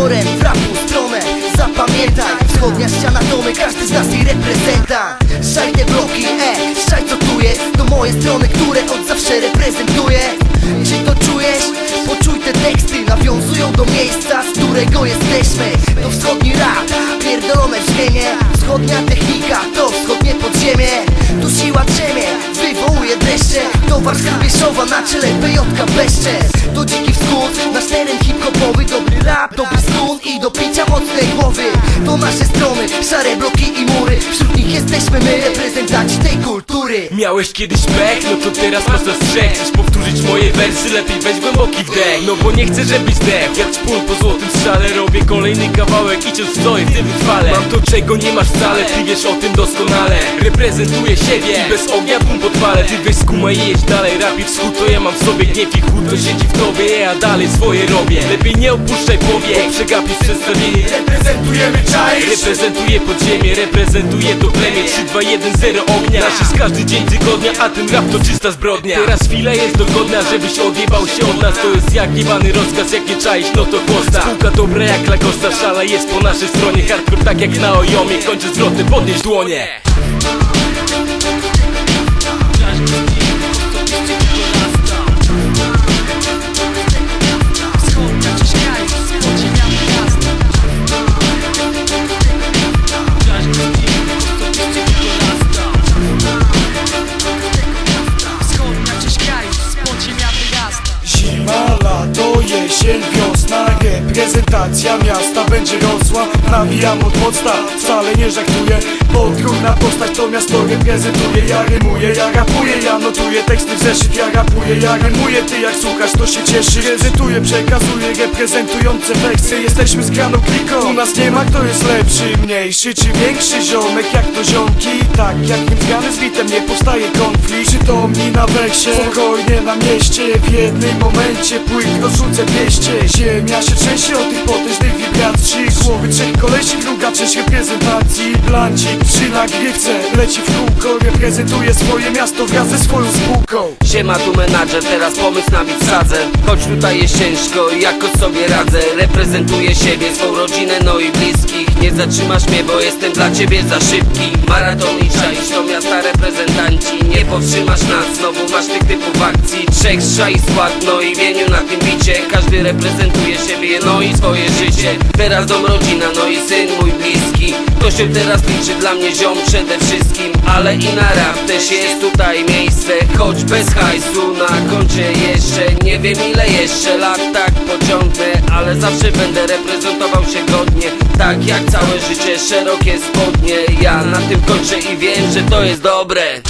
Reprezentatorem w rapu Zapamiętaj, wschodnia ściana to my Każdy z nas jej reprezentant. Szaj te bloki, e, szaj co tu jest. To moje strony, które od zawsze reprezentuję. Czy to czujesz? Poczuj te teksty Nawiązują do miejsca, z którego jesteśmy. To wschodni rap, pierdolone brzmienie. Wschodnia technika, to wschodnie podziemie. Tu siła drzemie, wywołuje deszcze To Warszawa Bieszowa na czele PJK Beszczes To dziki wschód, nasz teren hip-hopowy Dobry rap, dobry skun i do picia mocnej głowy. To nasze strony, szare bloki i mury. Wśród nich jesteśmy my, reprezentanci kultury Miałeś kiedyś pech, no to teraz masz na strzech Chcesz powtórzyć moje wersy, lepiej weź głęboki wdech. No bo nie chcę, żebyś zdechł. Jak czpun po złotym strzale Robię kolejny kawałek i wciąż stoję w tym wytrwale. Mam to, czego nie masz wcale, ty wiesz o tym doskonale. Reprezentuję siebie. I bez ognia bum podpalę. Ty weź skumaj i jedź dalej, rapie wschód to ja mam w sobie Gniew i chłód to siedzi w tobie, ja dalej swoje robię. Lepiej nie opuszczaj powiek, przegapisz przedstawienie. Reprezentujemy czaisz? Reprezentuję podziemie, reprezentuję to plemię 3, 2, 1, 0 ognia. Nasz jest każdy dzień tygodnia, a ten rap to czysta zbrodnia. Teraz chwila jest dogodna, żebyś odjebał się od nas. To jest jak rozkaz, jak nie czaisz, no to chłosta Spółka dobra jak lagosta, szala jest po naszej stronie. Hardcore tak jak na ojomie, kończę zwroty, podnieś dłonie Reprezentacja miasta będzie rosła. Nawijam od podstaw, wcale nie żartuję. Podgórna postać to miasto reprezentuje Ja rymuję, ja rapuję, ja notuję teksty w zeszyt. Ja rapuję, ja rymuję, ty jak słuchasz to się cieszy. Prezentuję, przekazuję reprezentujące wersy Jesteśmy zgraną kliką, u nas nie ma kto jest lepszy Mniejszy czy większy ziomek, jak to ziomki. Tak jak nim zgrany z bitem nie powstaje konflikt. Przytomni na weksie, spokojnie na mieście W jednym momencie płyk rozrzucę 200 Ziemia się trzęsie od tych potężnych wibracji Głowy trzech kolesi, druga część reprezentacji. Blancik przy nagrywce, leci w kółko Reprezentuje swoje miasto wraz ze swoją spółką. Siema tu menadżer, teraz pomysł na mi wsadzę. Choć tutaj jest ciężko, jakoś sobie radzę. Reprezentuję siebie, swą rodzinę, no i bliskich Nie zatrzymasz mnie, bo jestem dla ciebie za szybki. Maraton i czaisz to miasta reprezentanci. Nie powstrzymasz nas, znowu masz tych typów akcji. Trzech strzaj skład, no i wieniu na tym bicie. Każdy reprezentuje siebie, no i swoje życie. Teraz dom, rodzina, no i syn się teraz liczy dla mnie ziom przede wszystkim Ale i na rap też jest tutaj miejsce. Choć bez hajsu na koncie jeszcze Nie wiem ile jeszcze lat tak pociągnę Ale zawsze będę reprezentował się godnie Tak jak całe życie, szerokie spodnie. Ja na tym kończę i wiem, że to jest dobre